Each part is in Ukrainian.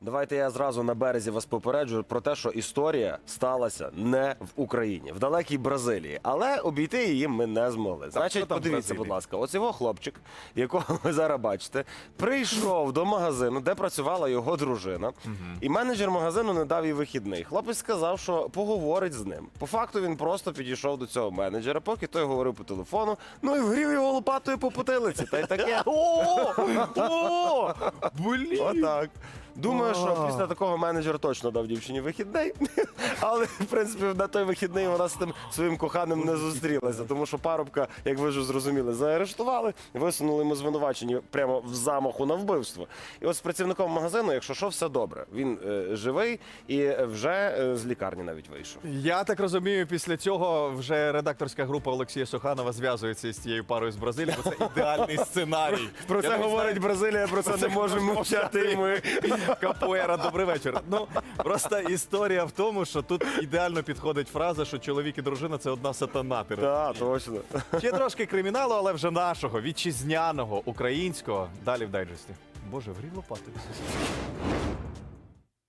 Давайте я зразу на березі вас попереджу про те, що історія сталася не в Україні, в далекій Бразилії, але обійти її ми не змогли. Значить, там подивіться, будь ласка, ось його хлопчик, якого ви зараз бачите, прийшов до магазину, де працювала його дружина, і менеджер магазину не дав їй вихідний. Хлопець сказав, що поговорить з ним. По факту він просто підійшов до цього менеджера, поки той говорив по телефону. Ну і вгрів його лопатою по потилиці. Та й таке. О! О! Блін! Отак. Думаю, що після такого менеджер точно дав дівчині вихідний. Але в принципі на той вихідний вона з тим своїм коханим не зустрілася, тому що парубка, як ви вже зрозуміли, заарештували, висунули йому звинувачення прямо в замаху на вбивство. І от з працівником магазину, якщо що, все добре. Він е, живий і вже е, з лікарні навіть вийшов. Я так розумію, після цього вже редакторська група Олексія Суханова зв'язується з цією парою з Бразилії, бо це ідеальний сценарій. Про Я це говорить Бразилія, про це не можемо мовчати. і ми. Капуера, добрий вечір. Ну просто історія в тому, що тут ідеально підходить фраза, що чоловік і дружина це одна сатана. Ти Так, точно. Ще трошки криміналу, але вже нашого, вітчизняного, українського. Далі в дайджесті. Боже, врів лопати.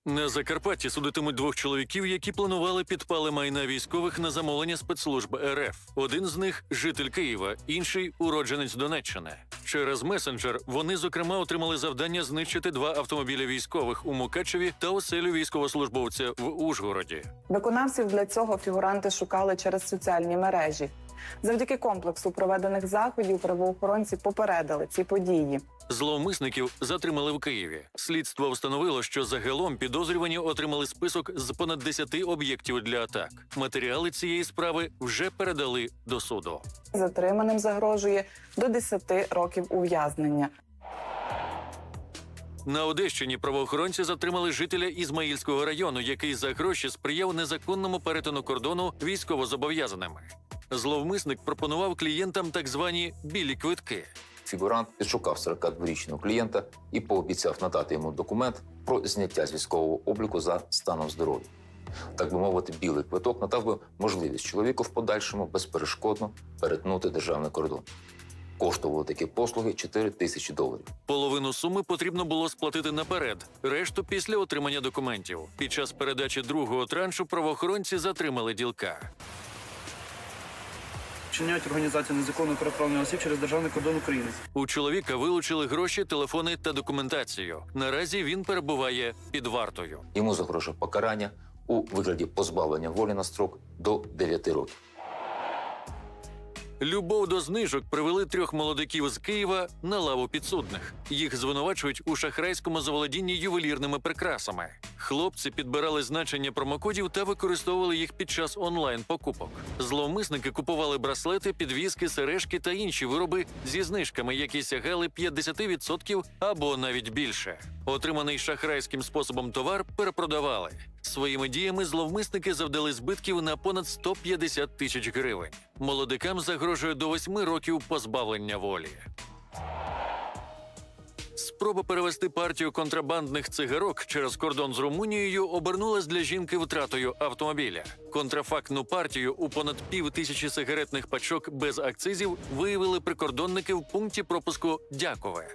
На Закарпатті судитимуть двох чоловіків, які планували підпали майна військових на замовлення спецслужб РФ. Один з них житель Києва, інший уродженець Донеччини. Через месенджер вони зокрема отримали завдання знищити два автомобілі військових у Мукачеві та оселю військовослужбовця в Ужгороді. Виконавців для цього фігуранти шукали через соціальні мережі. Завдяки комплексу проведених заходів правоохоронці попередили ці події. Зловмисників затримали в Києві. Слідство встановило, що загалом підозрювані отримали список з понад 10 об'єктів для атак. Матеріали цієї справи вже передали до суду. Затриманим загрожує до 10 років ув'язнення. На Одещині правоохоронці затримали жителя Ізмаїльського району, який за гроші сприяв незаконному перетину кордону військовозобов'язаними. Зловмисник пропонував клієнтам так звані білі квитки. Фігурант підшукав 42-річного клієнта і пообіцяв надати йому документ про зняття з військового обліку за станом здоров'я. Так би мовити, білий квиток надав би можливість чоловіку в подальшому безперешкодно перетнути державний кордон. Коштували такі послуги 4 тисячі доларів. Половину суми потрібно було сплатити наперед, решту після отримання документів. Під час передачі другого траншу правоохоронці затримали ділка. Вчиняють організацію незаконного переправлення осіб через державний кордон України. У чоловіка вилучили гроші, телефони та документацію. Наразі він перебуває під вартою. Йому загрожує покарання у вигляді позбавлення волі на строк до 9 років. Любов до знижок привели трьох молодиків з Києва на лаву підсудних. Їх звинувачують у шахрайському заволодінні ювелірними прикрасами. Хлопці підбирали значення промокодів та використовували їх під час онлайн покупок. Зловмисники купували браслети, підвіски, сережки та інші вироби зі знижками, які сягали 50% або навіть більше. Отриманий шахрайським способом товар перепродавали. Своїми діями зловмисники завдали збитків на понад 150 тисяч гривень. Молодикам загрожує до 8 років позбавлення волі. Спроба перевести партію контрабандних цигарок через кордон з Румунією обернулась для жінки втратою автомобіля. Контрафактну партію у понад пів тисячі сигаретних пачок без акцизів виявили прикордонники в пункті пропуску Дякове.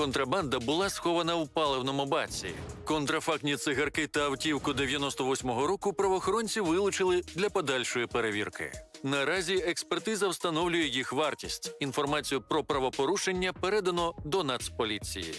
Контрабанда була схована в паливному баці. Контрафактні цигарки та автівку 98-го року правоохоронці вилучили для подальшої перевірки. Наразі експертиза встановлює їх вартість. Інформацію про правопорушення передано до Нацполіції.